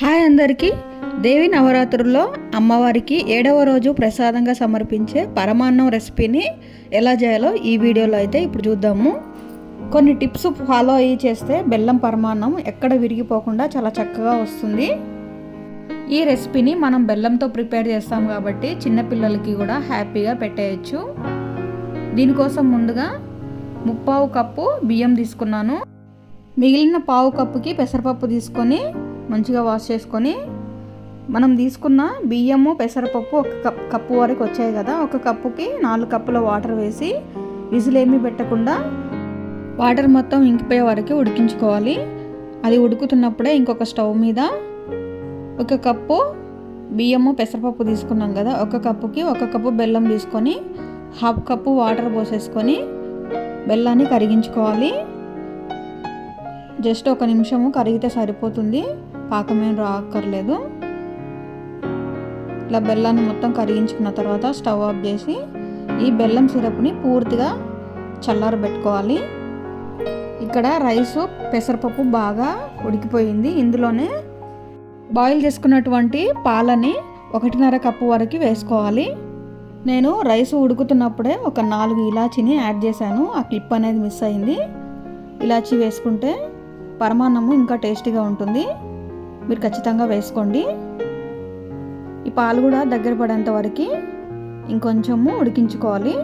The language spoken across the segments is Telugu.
హాయ్ అందరికీ. దేవి నవరాత్రుల్లో అమ్మవారికి ఏడవ రోజు ప్రసాదంగా సమర్పించే పరమాన్నం రెసిపీని ఎలా చేయాలో ఈ వీడియోలో అయితే ఇప్పుడు చూద్దాము. కొన్ని టిప్స్ ఫాలో అయ్యి చేస్తే బెల్లం పరమాన్నం ఎక్కడ విరిగిపోకుండా చాలా చక్కగా వస్తుంది. ఈ రెసిపీని మనం బెల్లంతో ప్రిపేర్ చేస్తాం కాబట్టి చిన్నపిల్లలకి కూడా హ్యాపీగా పెట్టేయచ్చు. దీనికోసం ముందుగా ముప్పావు కప్పు బియ్యం తీసుకున్నాను. మిగిలిన పావు కప్పుకి పెసరపప్పు తీసుకొని మంచిగా వాష్ చేసుకొని మనం తీసుకున్న బియ్యము పెసరపప్పు ఒక కప్ కప్పు వరకు వచ్చాయి కదా. ఒక కప్పుకి నాలుగు కప్పుల వాటర్ వేసి విజిల్ పెట్టకుండా వాటర్ మొత్తం ఇంకిపోయే వరకు ఉడికించుకోవాలి. అది ఉడుకుతున్నప్పుడే ఇంకొక స్టవ్ మీద ఒక కప్పు బియ్యము పెసరపప్పు తీసుకున్నాం కదా. ఒక కప్పుకి ఒక కప్పు బెల్లం తీసుకొని హాఫ్ కప్పు వాటర్ పోసేసుకొని బెల్లాన్ని కరిగించుకోవాలి. జస్ట్ ఒక నిమిషము కరిగితే సరిపోతుంది. పాకమేం రాక్కర్లేదు. ఇలా బెల్లాన్ని మొత్తం కరిగించుకున్న తర్వాత స్టవ్ ఆఫ్ చేసి ఈ బెల్లం సిరప్ని పూర్తిగా చల్లారబెట్టుకోవాలి. ఇక్కడ రైసు పెసరపప్పు బాగా ఉడికిపోయింది. ఇందులోనే బాయిల్ చేసుకున్నటువంటి పాలని ఒకటిన్నర కప్పు వరకు వేసుకోవాలి. నేను రైస్ ఉడుకుతున్నప్పుడే ఒక నాలుగు ఇలాచీని యాడ్ చేశాను. ఆ క్లిప్ అనేది మిస్ అయింది. ఇలాచీ వేసుకుంటే పరమాన్నము ఇంకా టేస్టీగా ఉంటుంది. మీరు ఖచ్చితంగా వేసుకోండి. ఈ పాలు కూడా దగ్గర పడేంత వరకు ఇంకొంచెము ఉడికించుకోవాలి.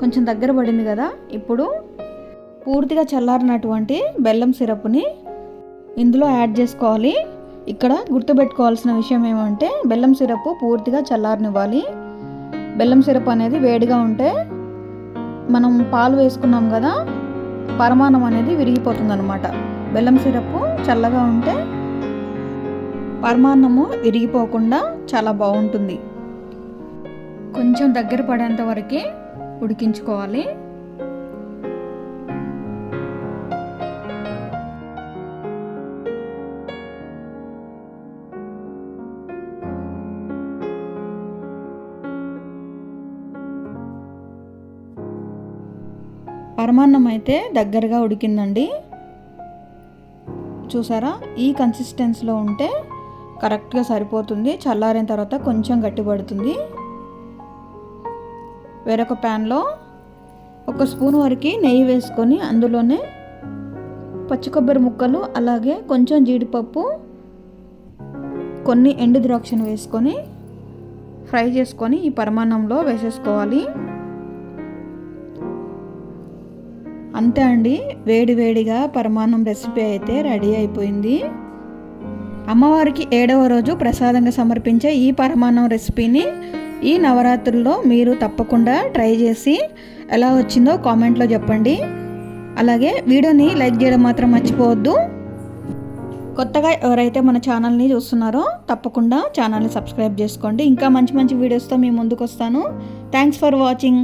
కొంచెం దగ్గర పడింది కదా ఇప్పుడు పూర్తిగా చల్లారినటువంటి బెల్లం సిరప్ని ఇందులో యాడ్ చేసుకోవాలి. ఇక్కడ గుర్తుపెట్టుకోవాల్సిన విషయం ఏమంటే బెల్లం సిరప్ పూర్తిగా చల్లారనివ్వాలి. బెల్లం సిరప్ అనేది వేడిగా ఉంటే మనం పాలు వేసుకున్నాం కదా పరమాణం అనేది విరిగిపోతుంది అనమాట బెల్లం సిరప్ చల్లగా ఉంటే పరమాన్నము విరిగిపోకుండా చాలా బాగుంటుంది. కొంచెం దగ్గర పడేంత వరకు ఉడికించుకోవాలి. పరమాన్నం అయితే దగ్గరగా ఉడికిందండి. చూసారా? ఈ కన్సిస్టెన్సీలో ఉంటే కరెక్ట్గా సరిపోతుంది. చల్లారిన తర్వాత కొంచెం గట్టిపడుతుంది. వేరొక ప్యాన్లో ఒక స్పూన్ వరకు నెయ్యి వేసుకొని అందులోనే పచ్చి కొబ్బరి ముక్కలు అలాగే కొంచెం జీడిపప్పు కొన్ని ఎండు ద్రాక్షను వేసుకొని ఫ్రై చేసుకొని ఈ పరమాన్నంలో వేసేసుకోవాలి. అంతే అండి. వేడి వేడిగా పరమాన్నం రెసిపీ అయితే రెడీ అయిపోయింది. అమ్మవారికి ఏడవ రోజు ప్రసాదంగా సమర్పించే ఈ పరమాన్నం రెసిపీని ఈ నవరాత్రుల్లో మీరు తప్పకుండా ట్రై చేసి ఎలా వచ్చిందో కామెంట్లో చెప్పండి. అలాగే వీడియోని లైక్ చేయడం మాత్రం మర్చిపోవద్దు. కొత్తగా ఎవరైతే మన ఛానల్ని చూస్తున్నారో తప్పకుండా ఛానల్ని సబ్స్క్రైబ్ చేసుకోండి. ఇంకా మంచి మంచి వీడియోస్తో మీ ముందుకు వస్తాను. Thanks for watching